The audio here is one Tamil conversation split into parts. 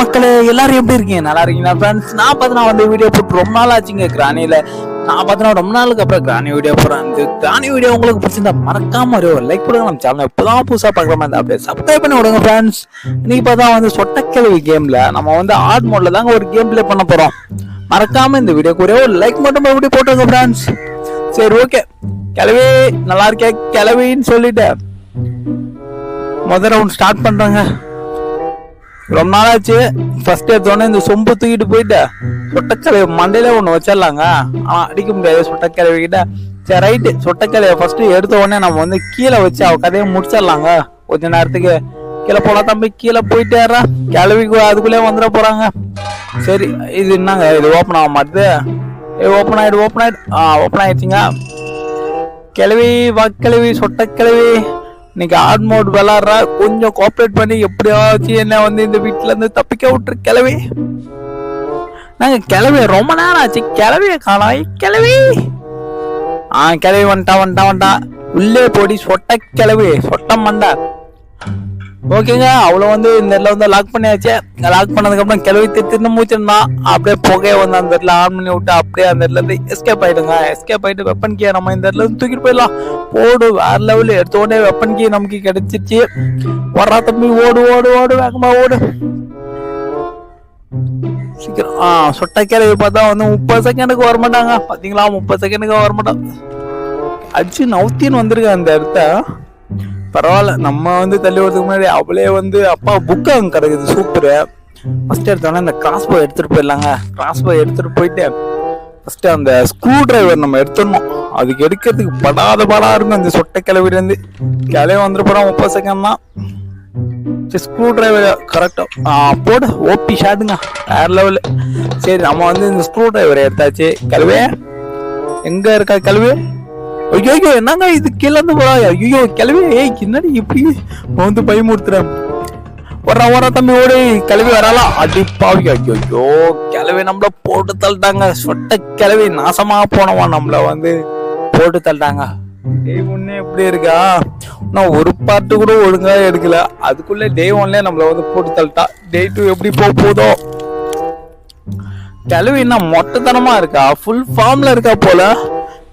மக்களே எல்லாரும் எப்படி இருக்கீங்க? நல்லா இருக்கீங்களா ஃப்ரெண்ட்ஸ் நான் பார்த்தா வந்து வீடியோ போட்டு ரொம்ப நாள் ஆச்சுங்க கிரானியில் நான் பார்த்தா ரொம்ப நாளுக்கு அப்புறம் கிராணி வீடியோ போகிறேன் இந்த கிராணி வீடியோ உங்களுக்கு பிடிச்சிருந்தா மறக்காம ஒரு லைக் கொடுங்க. நம்ம சேனல் இப்போதான் புதுசாக பார்க்குற மாதிரி அப்படியே சப்ஸ்கிரைப் பண்ணி விடுங்க ஃப்ரெண்ட்ஸ் இன்னைக்கு பார்த்தா வந்து சொட்டக்கிழவி கேம்ல நம்ம வந்து ஆட் மோடில் தாங்க ஒரு கேம் ப்ளே பண்ண போறோம். மறக்காம இந்த வீடியோக்கு ஒரே ஒரு லைக் மட்டும் மறுபடியும் போட்டுருங்க ஃப்ரெண்ட்ஸ் சரி ஓகே கிளவி நல்லா இருக்கே? கிளவின்னு சொல்லிட்டு முதல் ரவுண்ட் ஸ்டார்ட் பண்றாங்க. ரொம்ப நாளாச்சு. ஃபர்ஸ்ட் எடுத்தோடனே இந்த சொம்பு தூக்கிட்டு போயிட்டு. சொட்டக்கலையை மண்டையில ஒன்று வச்சிடலாங்க. ஆனால் அடிக்க முடியாது சொட்டக்கலையை கிட்ட. சரி ரைட்டு சொட்டக்கலையை ஃபர்ஸ்ட் எடுத்த உடனே நம்ம வந்து கீழே வச்சு அவ கதையை முடிச்சிடலாங்க. கொஞ்ச நேரத்துக்கு கீழே போனா தம்பி கீழே போயிட்டேறா கிளவிக்கு அதுக்குள்ளே வந்துட போறாங்க. சரி இது என்னங்க? இது ஓப்பன் ஆக மாட்டுது. ஓப்பன் ஆயிடு ஓப்பன் ஆயிடு. ஆ ஓப்பன் ஆயிடுச்சுங்க. கிளவி வாக்கிழவி சொட்டக்கிழவி இன்னைக்கு ஆட் மோட் விளாட்றா கொஞ்சம் கோஆப்ரேட் பண்ணி எப்படியாச்சும் என்ன வந்து இந்த வீட்டுல இருந்து தப்பிக்க விட்டுரு கிளவி நாங்க கிளவி ரொம்ப நேரம் ஆச்சு கிளவிய காணாய் கிளவி ஆ கிளவி வந்துட்டா வந்துட்டா வந்துட்டா. உள்ளே போடி சொட்ட கிளவி சொட்ட மண்டை ஓகேங்க அவ்வளோ வந்து இந்த இடத்துல வந்து லாக் பண்ணியாச்சு. லாக் பண்ணதுக்கப்புறம் கிளவி திருத்தின்னு மூச்சிருந்தான் அப்படியே புகையை வந்து அந்த இடத்துல ஆன் பண்ணி விட்டு அப்படியே அந்த இடத்துல இருந்து எஸ்கேப் ஆகிடுங்க எஸ்கேப் ஆகிட்டு வெப்பன் கீ நம்ம இந்த இடத்துல தூக்கிட்டு போயிடலாம். போடு வேற லெவலில் எடுத்த உடனே வெப்பன் கீ நமக்கு கிடைச்சிச்சு வர்றா தம்பி ஓடு ஓடு ஓடு வேகமாக ஓடு. சீக்கிரம். ஆ சொட்ட கிளவி பார்த்தா வந்து முப்பது செகண்டுக்கு வர மாட்டாங்க பார்த்தீங்களா முப்பது செகண்டுக்கு வர மாட்டாங்க அடிச்சு நவுத்தின்னு வந்திருக்கேன் அந்த இடத்த. பரவாயில்ல நம்ம வந்து தள்ளி வரதுக்கு முன்னாடி அவளே வந்து அப்பா புக்கு அங்கே கிடக்குது சூப்பரு ஃபஸ்ட்டு எடுத்தோடனே இந்த கிராஸ் போ போயிடலாங்க. கிராஸ் போ எடுத்துட்டு போயிட்டு ஃபஸ்ட்டு அந்த ஸ்க்ரூ டிரைவர் நம்ம எடுத்துடணும். அதுக்கு எடுக்கிறதுக்கு படாத பாடா இருக்கும் அந்த சொட்டை கிளவிலேருந்து. கிளவி வந்துட்டு போகிறோம் முப்பது செகண்ட் தான். சரி ஸ்க்ரூ டிரைவர் கரெக்டாக போடு ஓபி ஷாட்டுங்க வேற லெவலு சரி நம்ம வந்து இந்த ஸ்க்ரூ டிரைவர் எடுத்தாச்சு. கழுவே எங்கே இருக்கா கிளவி? ஐயோ ஐயோ என்னங்க இது? கீழே இருந்து போறா. ஐயோ கிளவி ஏய் என்னடி இப்படி? வந்து பயமுறுத்துறேன் வர்றா வர்றா தம்பி ஓடி. கிளவி வராளா? அடி பாவி ஐயோ ஐயோ. கிளவி நம்மள போட்டு தள்ளிட்டாங்க. சொட்ட கிளவி நாசமா போனவா நம்மள வந்து போட்டு தள்ளிட்டாங்க. டே ஒன்னே எப்படி இருக்கா? நான் ஒரு பாட்டு கூட ஒழுங்கா எடுக்கல. அதுக்குள்ள டே ஒன்லயே நம்மள வந்து போட்டு தள்ளிட்டா. டே டூ எப்படி போக போதோ. கிளவி என்ன மொட்டைத்தனமா இருக்கா? ஃபுல் ஃபார்ம்ல இருக்கா போல.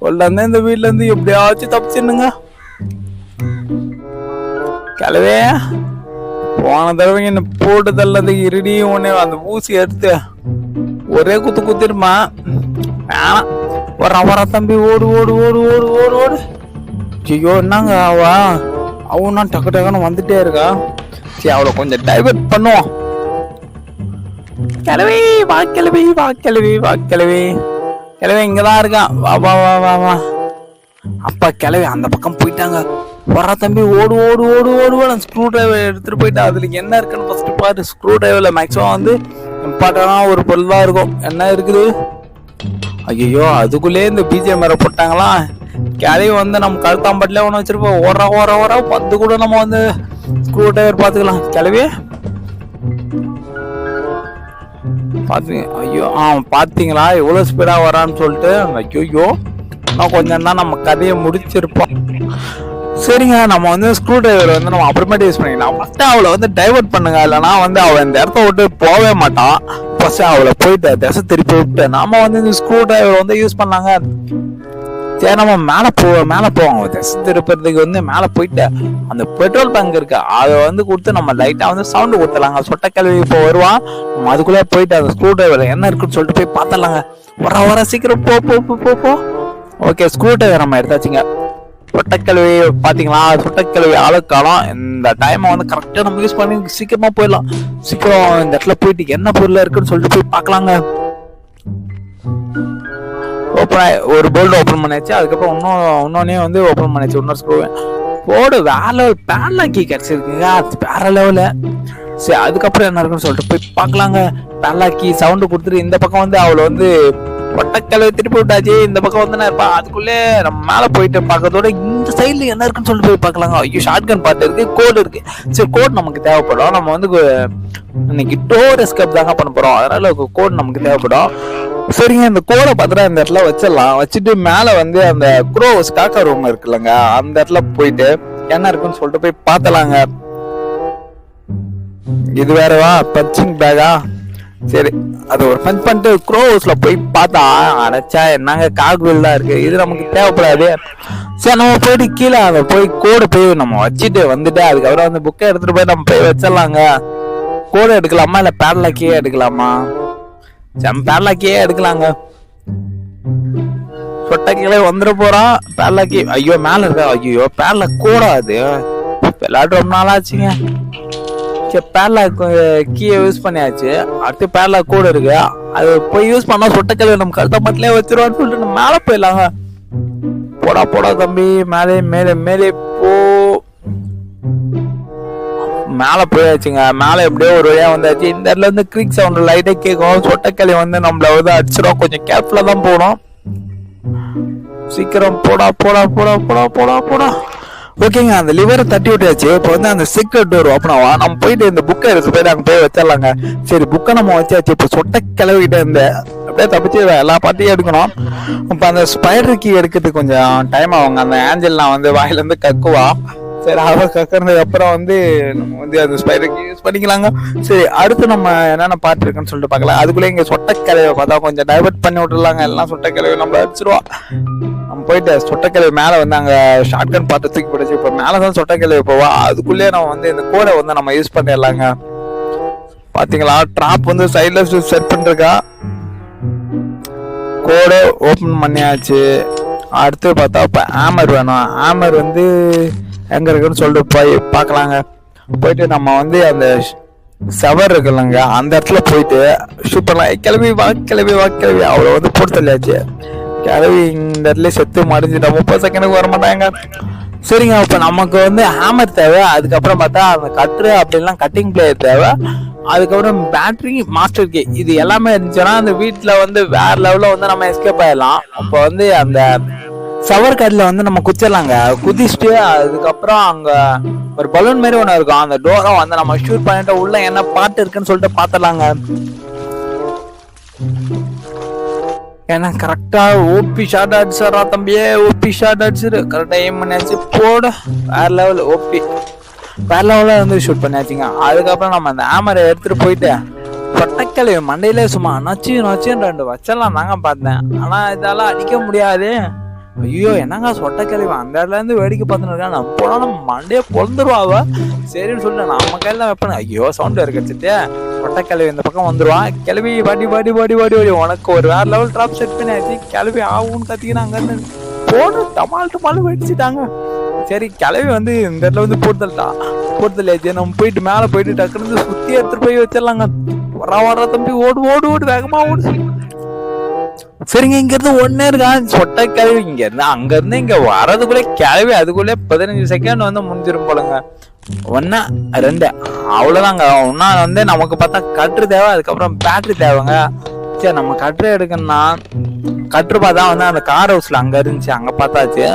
உள்ள இந்த வீட்ல இருந்து எப்படியாச்சும் தப்பிச்சிருந்துங்க கிளவே போன தடவை என்ன போட்டு தள்ளது இருடியும் உடனே அந்த ஊசி எடுத்து ஒரே குத்து குத்திருமா வேணாம். வர வர தம்பி ஓடு ஓடு ஓடு ஓடு ஓடு ஓடு. ஐயோ என்னங்க அவா? அவனா டக்கு டக்குன்னு வந்துட்டே இருக்கா? சரி அவளை கொஞ்சம் டைவர்ட் பண்ணுவோம். கிளவி வா கிளவி வா கிளவி வா கிளவி கிளவி இங்கதான் இருக்கான். வா வா வா வா வா. அப்பா கிளவி அந்த பக்கம் போயிட்டாங்க. வர தம்பி ஓடு ஓடு ஓடு ஓடு ஓடு ஸ்க்ரூ டிரைவர் எடுத்துட்டு போயிட்டேன் அதில் என்ன இருக்குன்னு ஃபஸ்ட்டு பாரு. ஸ்க்ரூ டிரைவரில் மேக்ஸிமம் வந்து இம்பார்ட்டன்டான ஒரு பொருள் தான் இருக்கும். என்ன இருக்குது? ஐயோ அதுக்குள்ளே இந்த பிஜிஎம் வேற போட்டாங்களா? கிளவி வந்து நம்ம கழுத்தாம்பட்டிலே ஒன்று வச்சுருப்போம். ஓடுற ஓர ஓர பத்து கூட நம்ம வந்து ஸ்க்ரூ டிரைவர் பார்த்துக்கலாம். கிளவியே பார்த்தீங்க ஐயோ ஆ பார்த்தீங்களா எவ்வளோ ஸ்பீடாக வரான்னு சொல்லிட்டு ஐயோ நான் கொஞ்சம் தான் நம்ம கதையை முடிச்சிருப்போம். சரிங்க நம்ம வந்து ஸ்க்ரூ டிரைவர் வந்து நம்ம அப்புறமேட்டு யூஸ் பண்ணிக்கலாம். ஃபஸ்ட்டு அவளை வந்து டைவர்ட் பண்ணுங்க. இல்லைனா வந்து அவள் இந்த இடத்த விட்டு போகவே மாட்டான். ஃபஸ்ட்டு அவளை போயிட்டு திசை திருப்பி விட்டு நாம வந்து இந்த ஸ்க்ரூ டிரைவர் வந்து யூஸ் பண்ணாங்க. சரி நம்ம மேலே போ மேலே போவோம். திசை திருப்புறதுக்கு வந்து மேலே போயிட்டு அந்த பெட்ரோல் பங்க் இருக்கு. அதை வந்து கொடுத்து நம்ம லைட்டாக வந்து சவுண்டு கொடுத்துலாங்க சொட்டக்கல்வி இப்போ வருவான். நம்ம அதுக்குள்ளே போயிட்டு அந்த ஸ்க்ரூ டிரைவர் என்ன இருக்குன்னு சொல்லிட்டு போய் பார்த்துடலாங்க. வர வர சீக்கிரம் போ போ போ போ ஓகே ஸ்க்ரூ டிரைவர் நம்ம எடுத்தாச்சுங்க. சொட்டக்கல்வி பார்த்தீங்களா? சொட்டக்கல்வி ஆளுக்காலம். இந்த டைமை வந்து கரெக்டாக நம்ம யூஸ் பண்ணி சீக்கிரமாக போயிடலாம். சீக்கிரம் இந்த இடத்துல போயிட்டு என்ன பொருள் இருக்குன்னு சொல்லிட்டு போய் பார்க்கலாங்க. ஓப்பன் ஒரு போல்டு ஓப்பன் பண்ணியாச்சு. அதுக்கப்புறம் இன்னும் இன்னொன்னே வந்து ஓப்பன் பண்ணியாச்சு. இன்னொரு ஸ்க்ரூ போடு வேற லெவல் பேன்ல கீ கிடச்சிருக்குங்க அது வேற லெவலில் சரி அதுக்கப்புறம் என்ன இருக்குன்னு சொல்லிட்டு போய் பார்க்கலாங்க. பேன்லா கீ சவுண்டு கொடுத்துட்டு இந்த பக்கம் வந்து அவளை வந்து ஒட்டக்கலை திருப்பி விட்டாச்சு இந்த பக்கம் வந்து நான் இருப்பா அதுக்குள்ளே நம்ம மேலே போயிட்டு பார்க்கறதோட இந்த சைடில் என்ன இருக்குன்னு சொல்லிட்டு போய் பார்க்கலாங்க. ஐயோ ஷார்ட் கன் பார்த்து இருக்கு கோடு இருக்கு. சரி கோட் நமக்கு தேவைப்படும். நம்ம வந்து இன்னைக்கு டோர் எஸ்கேப் தாங்க பண்ண போறோம். அதனால கோட் நமக்கு தேவைப்படும். சரிங்க இந்த கோடை பார்த்துட்டு இந்த இடத்துல வச்சிடலாம். வச்சுட்டு மேலே வந்து அந்த குரோஸ் காக்கா ரூம் இருக்குல்லங்க. அந்த இடத்துல போயிட்டு என்ன இருக்குன்னு சொல்லிட்டு போய் பார்த்தலாங்க. இது வேறவா? பச்சிங் பேகா சரி. அது ஒரு ஃபன் பண்ணிட்டு க்ரோ ஹவுஸில் போய் பார்த்தா அடைச்சா என்னங்க காகுவில் தான் இருக்கு இது நமக்கு தேவைப்படாது. சரி நம்ம போயிட்டு கீழே அதை போய் கோடு போய் நம்ம வச்சுட்டு வந்துட்டு அதுக்கப்புறம் அந்த புக்கை எடுத்துட்டு போய் நம்ம போய் வச்சிடலாங்க. கோடு எடுக்கலாமா இல்ல பேரலாக்கியே எடுக்கலாமா? சம் பேரலாக்கியே எடுக்கலாங்க. சொட்டக்கிளே வந்துட போறான் பேரலாக்கி ஐயோ மேல இருக்கா ஐயோ பேட்லாக் கோடா அது? விளையாட்டு நாளாச்சுங்க. சரி கீயை யூஸ் பண்ணியாச்சு. அடுத்து பேட்லாக் கூட இருக்கு. அது போய் யூஸ் பண்ணா சொட்டக்கல்வி நம்ம கழுத்த மட்டும் வச்சிருவான்னு சொல்லிட்டு நம்ம மேலே போயிடலாங்க. போடா போடா தம்பி. மேலே மேலே மேலே போ. மேலே போயாச்சுங்க. மேலே எப்படியோ ஒரு வழியா வந்தாச்சு. இந்த இடத்துல இருந்து கிரிக் சவுண்ட் லைட்டாக கேட்கும். சொட்டக்களி வந்து நம்மள வந்து அடிச்சிடும். கொஞ்சம் கேர்ஃபுல்லா தான் போகணும். சீக்கிரம் போடா போடா போடா போடா போடா போடா. ஓகேங்க அந்த லிவரை தட்டி விட்டாச்சு. இப்போ வந்து அந்த சீக்ரெட் டோர் ஓப்பன் ஆகும். நம்ம போயிட்டு இந்த புக்கை எடுத்து போயிட்டு அங்கே போய் வச்சிடலாங்க. சரி புக்கை நம்ம வச்சாச்சு. இப்போ சொட்ட கிளவிக்கிட்ட இருந்தேன் அப்படியே தப்பிச்சு எல்லா பாட்டையும் எடுக்கணும். இப்போ அந்த ஸ்பைடர் கீ எடுக்கிறதுக்கு கொஞ்சம் டைம் ஆகுங்க. அந்த ஆஞ்சல் நான் வந்து வாயிலேருந்து கக்குவா. சரி அவ கக்கறதுக்கு அப்புறம் வந்து நம்ம வந்து அந்த ஸ்பைடர் யூஸ் பண்ணிக்கலாங்க. சரி அடுத்து நம்ம என்னென்ன பாட்டு இருக்குன்னு சொல்லிட்டு பார்க்கலாம். அதுக்குள்ளே இங்கே சொட்டக்கிழவை பார்த்தா கொஞ்சம் டைவர்ட் பண்ணி விட்டுறலாங்க எல்லாம் சொட்டக்கிழவை நம்ம அடிச்சிருவா நம்ம போயிட்டு சொட்டக்கலை மேலே வந்து அங்கே ஷார்ட்கன் பார்த்து தூக்கி போட்டுச்சு. இப்போ மேலே தான் சொட்டக்கலை போவா. அதுக்குள்ளேயே நம்ம வந்து இந்த கோடை வந்து நம்ம யூஸ் பண்ணிடலாங்க. பார்த்தீங்களா ட்ராப் வந்து சைடில் செட் பண்ணிருக்கா. கோடை ஓப்பன் பண்ணியாச்சு. அடுத்து பார்த்தா இப்போ ஆமர் வேணும். ஆமர் வந்து எங்க இருக்குன்னு சொல்லிட்டு போய் பார்க்கலாங்க. போயிட்டு நம்ம வந்து அந்த செவர் இருக்குல்லங்க அந்த இடத்துல போயிட்டு சூப்பர்லாம் பண்ணலாம். கிளம்பி வா கிளம்பி வா கிளம்பி. அவளை வந்து போட்டு தள்ளியாச்சு. கிளம்பி இந்த இடத்துல செத்து மடிஞ்சிட்டா முப்பது செகண்டுக்கு வர மாட்டாங்க. சரிங்க இப்போ நமக்கு வந்து ஹேமர் தேவை. அதுக்கப்புறம் பார்த்தா அந்த கட்ரு அப்படிலாம் கட்டிங் பிளேயர் தேவை. அதுக்கப்புறம் பேட்ரி மாஸ்டர் கே இது எல்லாமே இருந்துச்சுன்னா அந்த வீட்டில் வந்து வேற லெவலில் வந்து நம்ம எஸ்கேப் ஆயிடலாம். அப்போ வந்து அந்த சவர் வந்து நம்ம குச்சிடலாங்க குதிச்சுட்டு அதுக்கப்புறம் அங்கே ஒரு பலூன் மாதிரி ஒன்று இருக்கும். அந்த டோரை வந்து நம்ம ஷூட் பண்ணிட்டு உள்ள என்ன பாட்டு இருக்குன்னு சொல்லிட்டு பார்த்துடலாங்க ஏன்னா கரெக்டா ஓபி ஷார்ட் அடிச்சாரா தம்பியே. ஓபி ஷார்ட் அடிச்சிரு. கரெக்டா எய்ம் பண்ணியாச்சு. போட. வேற லெவல் ஓபி வேற லெவலில் வந்து ஷூட் பண்ணியாச்சுங்க. அதுக்கப்புறம் நம்ம அந்த ஆமரை எடுத்துட்டு போயிட்டு பொட்டக்கலை மண்டையிலே சும்மா நச்சு நச்சுன்னு ரெண்டு வச்சலாம் தாங்க பார்த்தேன். ஆனா இதெல்லாம் அடிக்க முடியாது. ஐயோ என்னங்க சொட்டக்கிழவி அந்த இடத்துல இருந்து வேடிக்கை பார்த்துன்னு இருக்கான். நம்ம போனா நம்ம மண்டையே சரின்னு சொல்லிட்டு நம்ம கையில் தான் வைப்பேன். ஐயோ சவுண்ட் இருக்கச்சுட்டு சொட்டக்கிழவி இந்த பக்கம் வந்துடுவான் கிளவி வாடி வாடி வாடி வாடி வாடி. உனக்கு ஒரு வேற லெவல் ட்ராப் செட் பண்ணியாச்சு கிளவி ஆகும்னு கத்திக்கினாங்க போடு டமால் டமால் வெடிச்சிட்டாங்க. சரி கிளவி வந்து இந்த இடத்துல வந்து போட்டுதல்ட்டா போட்டுதல்லையாச்சு நம்ம போயிட்டு மேலே போயிட்டு டக்குனு சுற்றி எடுத்துகிட்டு போய் வச்சிடலாங்க. வர வர தம்பி. ஓடு ஓடு ஓடு. வேகமாக ஓடு. சரிங்க இங்க இருந்து ஒன்னே இருக்கா சொட்ட கிளவி இங்க இருந்து அங்க இருந்து இங்க வரதுக்குள்ளே கிளவி அதுக்குள்ளே பதினஞ்சு செகண்ட் வந்து முடிஞ்சிரும் போலங்க. ஒன்னா ரெண்டு. அவ்வளவுதாங்க. ஒன்னா வந்து நமக்கு பார்த்தா கட்ரு தேவை அதுக்கப்புறம் பேட்டரி தேவைங்க. சரி நம்ம கட்ரு எடுக்கணும்னா கட்ரு பார்த்தா வந்து அந்த கார் ஹவுஸ்ல அங்க இருந்துச்சு அங்க பார்த்தாச்சு.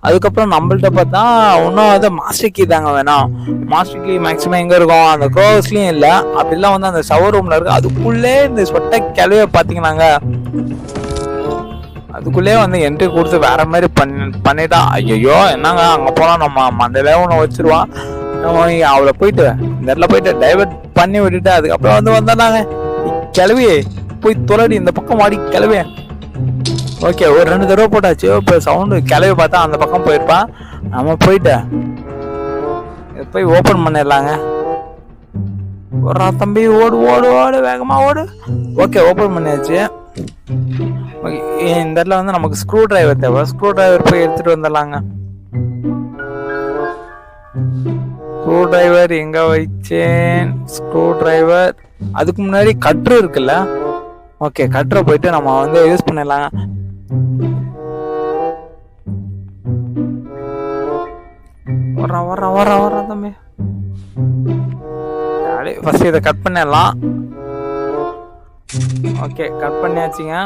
அதுக்கப்புறம் நம்மள்ட்ட பார்த்தா இன்னும் வந்து மாஸ்டர் கீ தாங்க வேணாம். மாஸ்டர் கீ மேக்ஸிமம் எங்கே இருக்கும்? அந்த க்ரோ இல்லை. அப்படிலாம் வந்து அந்த ஷவர் ரூமில் இருக்கு. அதுக்குள்ளே இந்த சொட்டை கிளவியை பார்த்தீங்கன்னாங்க. அதுக்குள்ளே வந்து என்ட்ரி கொடுத்து வேற மாதிரி பண்ணி பண்ணிட்டா ஐயோ என்னங்க அங்க போனா நம்ம மண்டையில ஒன்று வச்சிருவான். அவளை போயிட்டு இந்த இடத்துல போயிட்டு டைவர்ட் பண்ணி விட்டுட்டு அதுக்கப்புறம் வந்து வந்தாங்க கிளவி போய் துளடி இந்த பக்கம் வாடி கிளவி. ஓகே ஒரு ரெண்டு தடவை போட்டாச்சு. இப்போ சவுண்டு கிளவி பார்த்தா அந்த பக்கம் போயிருப்பான் நம்ம போயிட்டு போய் ஓப்பன் பண்ணிடலாங்க. ஒரு தம்பி ஓடு ஓடு ஓடு வேகமாக ஓடு. ஓகே ஓப்பன் பண்ணியாச்சு. இந்த இடத்துல வந்து நமக்கு ஸ்க்ரூ டிரைவர் தேவை. ஸ்க்ரூ டிரைவர் போய் எடுத்துட்டு வந்துடலாங்க. ஸ்க்ரூ டிரைவர் எங்க வச்சேன் ஸ்க்ரூ டிரைவர் அதுக்கு முன்னாடி கட்ரு இருக்குல்ல? ஓகே கட்ரை போயிட்டு நம்ம வந்து யூஸ் பண்ணிடலாங்க. வர்றான் வர்றான் வர்றான் வர்றான் தம்பி. ஃபர்ஸ்ட் இதை கட் பண்ணிடலாம். ஓகே கட் பண்ணியாச்சுங்க.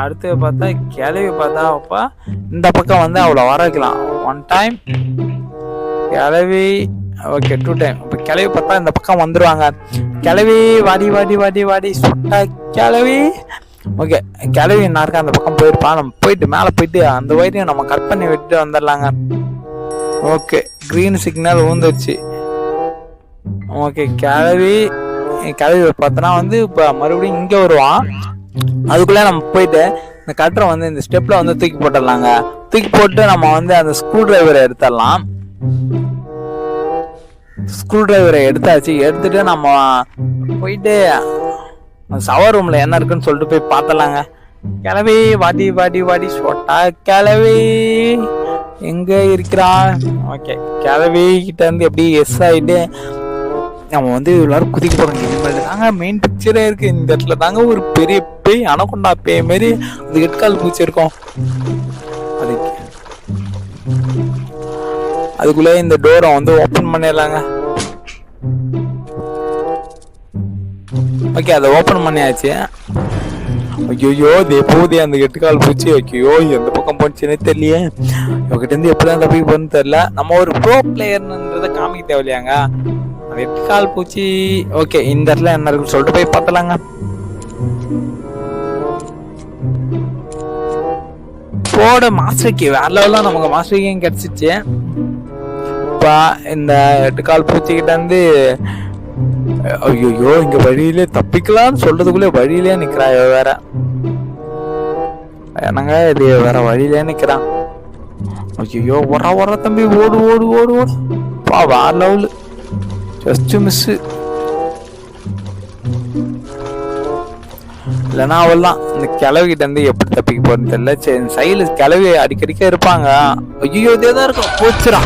அடுத்து பார்த்தா கிளவி பார்த்தா அப்பா இந்த பக்கம் வந்து அவ்வளோ வர வைக்கலாம். ஒன் டைம் கிளவி ஓகே டூ டைம் இப்போ கிளவி பார்த்தா இந்த பக்கம் வந்துடுவாங்க கிளவி வாடி வாடி வாடி வாடி சொட்டா கிளவி. ஓகே கிளவி என்ன இருக்கா அந்த பக்கம் போயிருப்பா. நம்ம போயிட்டு மேலே போயிட்டு அந்த வயிறையும் நம்ம கட் பண்ணி விட்டுட்டு வந்துடலாங்க. ஓகே க்ரீன் சிக்னல் ஊந்துருச்சு. ஓகே கிளவி. கதவி பார்த்தோன்னா வந்து இப்போ மறுபடியும் இங்கே வருவான். அதுக்குள்ளே நம்ம போயிட்டு இந்த கட்டரை வந்து இந்த ஸ்டெப்பில் வந்து தூக்கி போட்டுடலாங்க. தூக்கி போட்டு நம்ம வந்து அந்த ஸ்க்ரூ டிரைவரை எடுத்துடலாம். ஸ்க்ரூ டிரைவரை எடுத்தாச்சு. எடுத்துட்டு நம்ம போயிட்டு சவர் ரூமில் என்ன இருக்குன்னு சொல்லிட்டு போய் பார்த்தலாங்க கிளவி வாடி வாடி வாடி சொட்டா கிளவி. எங்க இருக்கிறா ஓகே. கிளவி கிட்ட இருந்து எப்படி எஸ் ஆயிட்டு நம்ம வந்து எல்லாரும் குதிக்க போறோம் இனிமேல் தாங்க மெயின் பிக்சரே இருக்கு. இந்த இடத்துல தாங்க ஒரு பெரிய பேய் அனகொண்டா பேய் மாரி அது எட்கால் பூச்சி இருக்கும் அதுக்கு. அதுக்குள்ளே இந்த டோரை வந்து ஓப்பன் பண்ணிடலாங்க. ஓகே அதை ஓப்பன் பண்ணியாச்சு. ஐயோ இதே போதே அந்த எட்டுக்கால் பூச்சி ஐயோ எந்த பக்கம் போச்சுன்னே தெரியலையே. இவகிட்ட இருந்து எப்படிதான் தப்பி போகணும்னு தெரியல. நம்ம ஒரு ப்ரோ பிளேயர்ன்றதை காமிக்க தேவையில்லையாங்க. அந்த பூச்சி. ஓகே இந்த இடத்துல என்ன இருக்குன்னு சொல்லிட்டு போய் பார்த்தலாங்க. போட மாஸ்டர் வேற லெவலில் நமக்கு மாஸ்டர் கீயும் கிடச்சிச்சு. இப்போ இந்த எட்டுக்கால் பூச்சிக்கிட்ட இருந்து ஐயோ இங்க வழியிலே தப்பிக்கலாம்னு சொல்றதுக்குள்ளே வழியிலே நிக்கிறா வேற. என்னங்க இது வேற வழியிலே நிக்கிறான். ஐயோ ஒரா ஒரா தம்பி. ஓடு ஓடு ஓடு ஓடு. பா வேற லெவலு. ஜஸ்ட் மிஸ்ஸு இல்லைன்னா அவள்லாம் இந்த கிளவிக்கிட்ட இருந்து எப்படி தப்பிக்க போறேன்னு தெரியல. சரி சைடில் கிளவி அடிக்கடிக்க இருப்பாங்க. ஐயோ இதே தான் இருக்கும். போச்சுரா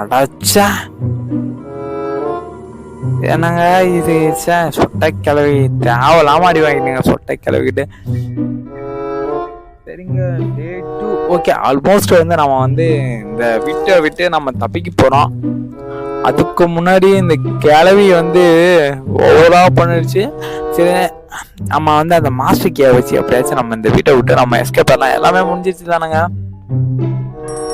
அடாச்சா. என்னங்க இது? சொட்டை கிளவி தேவலாம அடி வாங்கிட்டீங்க சொட்டை கிளவிக்கிட்டு சரிங்க டே ஓகே ஆல்மோஸ்ட் வந்து நம்ம வந்து இந்த விட்டை விட்டு நம்ம தப்பிக்க போகிறோம் அதுக்கு முன்னாடி இந்த கிளவி வந்து ஓவரா பண்ணிடுச்சு. சரி நம்ம வந்து அந்த மாஸ்டர் கே வச்சு எப்படியாச்சும் நம்ம இந்த வீட்டை விட்டு நம்ம எஸ்கேப் பண்ணலாம். எல்லாமே முடிஞ்சிருச்சு தானங்க?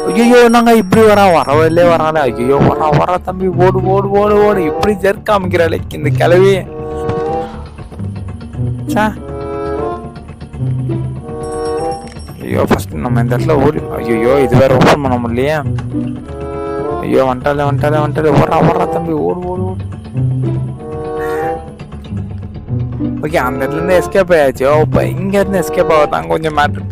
ஐயோ நாங்க இப்படி வரா? வரவில்லே வரால. ஐயோ வரா வரா தம்பி ஓடு ஓடு ஓடு ஓடு. இப்படி ஜெர்க் காமிக்கிறாளே இந்த கிளவி. சா ஐயோ ஃபஸ்ட் நம்ம இந்த இடத்துல ஓடி ஐயோ இது வேற ஓப்பன் பண்ண முடியலையே. ஐயோ வந்துட்டாலே வந்துட்டாலே வந்துட்டாலே. ஓடுறா ஓடுறா தம்பி. ஓடு ஓடு ஓடு. ஓகே அந்த இடத்துல இருந்து எஸ்கேப் ஆயாச்சு. ஓ இப்போ இங்கேருந்து எஸ்கேப் ஆகத்தான் கொஞ்சம் மேட்ரு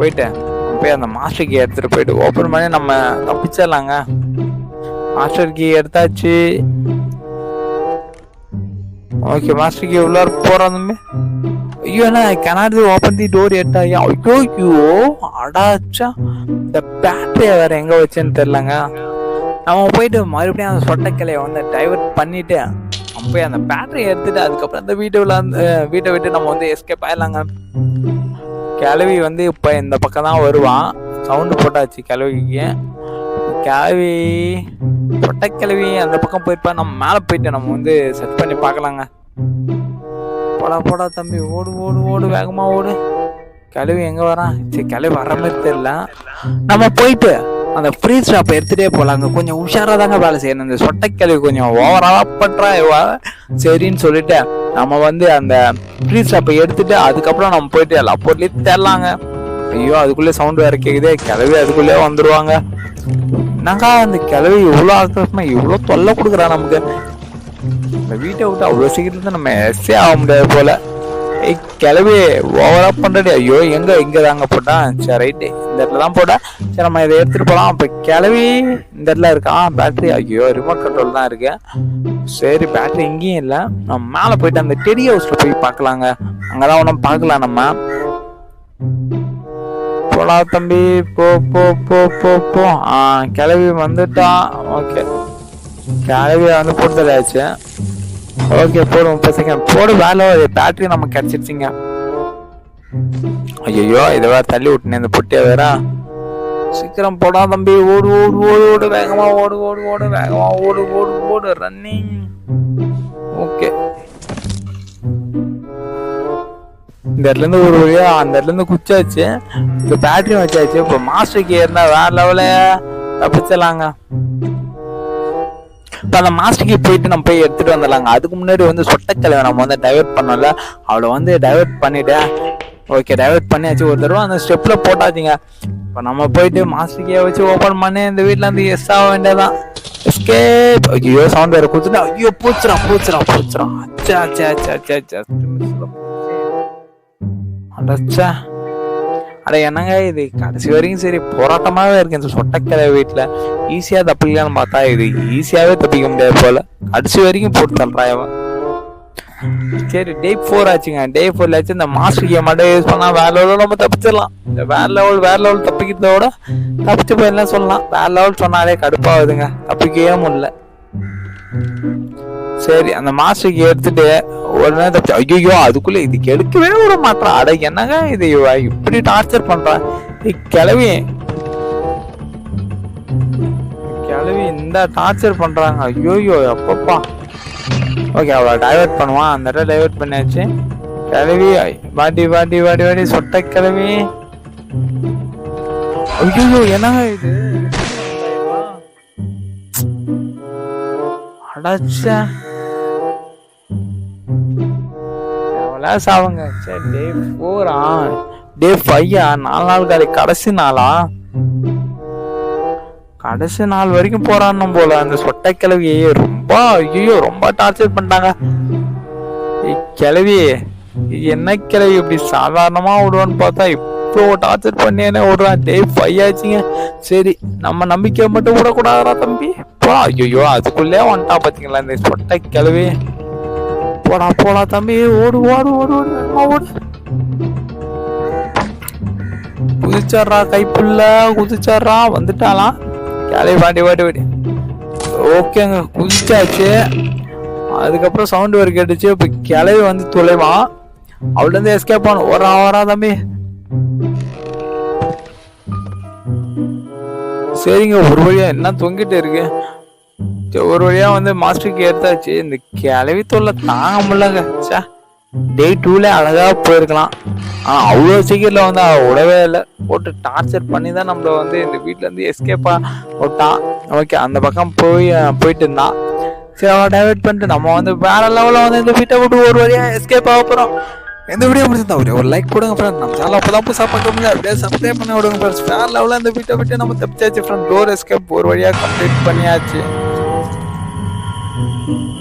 போயிட்டேன். போய் அந்த மாஸ்டர் கீ எடுத்துட்டு போயிட்டு ஓப்பன் பண்ணி நம்ம தப்பிச்சிடலாங்க. மாஸ்டர் கீ எடுத்தாச்சு. ஓகே மாஸ்டர் கீ உள்ளார போகிறோம் தம்பி. ஐயோ என்ன கனாட் ஓப்பன் தி டோர் எட்டாயா ஐயோ ஐயோ அடாச்சா இந்த பேட்டரியை வேற எங்க வச்சேன்னு தெரிலங்க நம்ம போயிட்டு மறுபடியும் அந்த சொட்டக்கிளைய வந்து டைவர்ட் பண்ணிட்டு நம்ம போய் அந்த பேட்டரியை எடுத்துட்டு அதுக்கப்புறம் அந்த வீட்டை உள்ள அந்த வீட்டை விட்டு நம்ம வந்து எஸ்கேப் ஆயிடலாங்க. கிளவி வந்து இப்போ இந்த பக்கம் தான் வருவான் சவுண்டு போட்டாச்சு கிளவிக்கு கிளவி பொட்டை கிளவி அந்த பக்கம் போயிருப்பா நம்ம மேலே போயிட்டு நம்ம வந்து செட் பண்ணி பார்க்கலாங்க. போடா போடா தம்பி. ஓடு ஓடு ஓடு வேகமா ஓடு. கிளவி எங்க வரான்? சரி கிளவி வர மாதிரி தெரியல. நம்ம போயிட்டு அந்த ஃப்ரீ ஷாப்பை எடுத்துட்டே போலாங்க கொஞ்சம் உஷாரா தாங்க வேலை செய்யணும். இந்த சொட்டை கிளவி கொஞ்சம் ஓவரா பண்றா இவ. சரின்னு சொல்லிட்டு நம்ம வந்து அந்த ஃப்ரீ ஸ்டாப்பை எடுத்துட்டு அதுக்கப்புறம் நம்ம போயிட்டு எல்லா பொருளையும் தெரிலாங்க ஐயோ அதுக்குள்ளே சவுண்ட் வேற கேட்குதே கிளவி அதுக்குள்ளே வந்துருவாங்க. என்னங்க அந்த கிளவி இவ்வளோ ஆக்ரோஷமா இவ்வளோ தொல்லை கொடுக்குறா நமக்கு? வீட்டை விட்டு அவ்வளோ சீக்கிரத்துல நம்ம எஸ்ஸே ஆக முடியாது போல. ஏய் கிளவி ஓவராக பண்ணுறது ஐயோ எங்கே இங்கே தாங்க போட்டான் சரி ரைட்டு இந்த இடத்துல தான் போட்டா. சரி நம்ம இதை எடுத்துகிட்டு போகலாம் அப்போ கிளவி இந்த இடத்துல இருக்கான் பேட்டரி ஐயோ ரிமோட் கண்ட்ரோல் தான் இருக்கு. சரி பேட்டரி இங்கேயும் இல்லை. நம்ம மேலே போயிட்டு அந்த டெடி ஹவுஸில் போய் பார்க்கலாங்க. அங்கே தான் ஒன்றும் பார்க்கலாம் நம்ம. போடா தம்பி. போ போ போ போ போ. ஆ கிளவி வந்துட்டான் ஓகே கிளவி வந்து போட்டு போட்டுதாச்சு ஓகே போடு முப்பது செகண்ட் போடு வேலை பேட்டரி நமக்கு கிடச்சிருச்சிங்க. ஐயோ இதை வேற தள்ளி விட்டுனே இந்த பொட்டியை வேற. சீக்கிரம் போடா தம்பி. ஓடு ஓடு ஓடு ஓடு வேகமா ஓடு ஓடு ஓடு வேகமா ஓடு ஓடு ஓடு ரன்னிங் ஓகே. இந்த இடத்துல இருந்து ஒரு வழியா அந்த இடத்துல இருந்து குச்சாச்சு. இந்த பேட்டரி வச்சாச்சு. இப்போ மாஸ்டர் கே இருந்தா வேற லெவல தப்பிச்சிடலாங்க. இப்போ அந்த மாஸ்டருக்கு போயிட்டு நம்ம போய் எடுத்துட்டு வந்துடலாங்க. அதுக்கு முன்னாடி வந்து சொட்டக்கலை நம்ம வந்து டைவர்ட் பண்ணோம்ல அவளை வந்து டைவெர்ட் பண்ணிட்டேன் ஓகே டைவெர்ட் பண்ணியாச்சு. ஒரு தடவை அந்த ஸ்டெப்ல போட்டாச்சுங்க. இப்போ நம்ம போயிட்டு மாஸ்டர் வச்சு ஓப்பன் பண்ணி இந்த வீட்ல இருந்து எஸ் ஆக வேண்டியதான் எஸ்கேப் ஐயோ சவுண்ட் வேற கொடுத்துட்டா ஐயோ பூச்சுறான் பூச்சுறான் பூச்சுறான். அச்சா அச்சா அச்சா அச்சா அச்சா. அச்சா அட என்னங்க இது? கடைசி வரைக்கும் சரி போராட்டமாகவே இருக்கு இந்த சொட்டக்கரை வீட்டில் ஈஸியாக தப்பிக்கலாம்னு பார்த்தா இது ஈஸியாகவே தப்பிக்க முடியாது போல. கடைசி வரைக்கும் போட்டு தள்ளுறா சரி டே ஃபோர் ஆச்சுங்க. டே ஃபோர்ல ஆச்சு இந்த மாஸ்டர் கேம் மட்டும் யூஸ் பண்ணா வேற லெவலில் நம்ம தப்பிச்சிடலாம். இந்த வேற லெவல் வேற லெவல் தப்பிக்கிறத விட தப்பிச்சு போயிடலாம் சொல்லலாம். வேற லெவல் சொன்னாலே கடுப்பாகுதுங்க. தப்பிக்கவே முடியல. சரி அந்த மாஸ்டருக்கு எடுத்துட்டு உடனே தப்பிச்சு ஐயோ அதுக்குள்ள இதுக்கு எடுக்கவே விட மாட்டான் அட என்னங்க இது இப்படி டார்ச்சர் பண்றான் கிளவி கிளவி இந்த டார்ச்சர் பண்றாங்க. ஐயோயோ எப்பப்பா. ஓகே அவளை டைவர்ட் பண்ணுவான். அந்த இடத்துல டைவர்ட் பண்ணியாச்சு. கிளவி வாடி வாடி வாடி வாடி சொட்ட கிளவி ஐயோ என்னங்க இது? அடாச்சா. எவ்வளோ சாவுங்க சரி டே ஃபோரா டே ஃபையா நாலு நாள் காலை கடைசி நாளா? கடைசி நாள் வரைக்கும் போறான்னு போல. அந்த சொட்டை கிழவியை ரொம்ப ஐயோ ரொம்ப டார்ச்சர் பண்ணிட்டாங்க. ஏய், கிழவி என்ன கிழவி? இப்படி சாதாரணமா விடுவான்னு பார்த்தா இப்போ டார்ச்சர் பண்ணியானே விடுறான் டே ஃபைவ் ஆச்சுங்க. சரி நம்ம நம்பிக்கை மட்டும் விடக்கூடாதா தம்பி. போ ஐயோ அதுக்குள்ளே வந்துட்டா பாத்தீங்களா இந்த சொட்டை கிழவி? போடா போடா தம்பி. ஓடு ஓடு ஓடு ஓடு ஓடு. குதிச்சாரா கைப்புள்ள குதிச்சாரா வந்துட்டாலாம் கிளவி வாடி வாடி வாடி ஓகேங்க குதிச்சாச்சு. அதுக்கப்புறம் சவுண்டு வேறு கேட்டுச்சு. இப்போ கிளவி வந்து துளைவான் அவள்கிட்ட இருந்து எஸ்கேப் ஆனும் வரா ஆவரா தம்பி. சரிங்க ஒரு வழியா என்ன தொங்கிட்டு இருக்கு? ஒரு வழியா வந்து மாஸ்டருக்கு எடுத்தாச்சு. இந்த கிளவி தொல்லை தாங்க முடியலங்க. சா டே டூல அழகா போயிருக்கலாம். ஆனா அவ்வளோ சீக்கிரத்தில் வந்து அவ விடவே இல்லை. போட்டு டார்ச்சர் பண்ணி தான் நம்மள வந்து இந்த வீட்ல இருந்து எஸ்கேப்பா விட்டான். ஓகே அந்த பக்கம் போய் போயிட்டு இருந்தான். சரி அவன் டைவெர்ட் பண்ணிட்டு நம்ம வந்து வேற லெவலில் வந்து இந்த வீட்டை விட்டு ஒரு வழியா எஸ்கேப் ஆக போறோம். இந்த வீடியோ முடிச்சிருந்தா ஒரே ஒரு லைக் கொடுங்க ஃப்ரெண்ட் நம்ம சேனல் அப்போ தான் புதுசாக பார்க்க முடியாது அப்படியே சப்ஸ்கிரைப் பண்ணி விடுங்க ஃப்ரெண்ட்ஸ் வேற லெவலில் இந்த வீட்டை விட்டு நம்ம தப்பிச்சாச்சு ஃப்ரெண்ட் டோர் எஸ்கேப் ஒரு வழியாக கம்ப்ளீட் பண்ணியாச்சு. Thank you.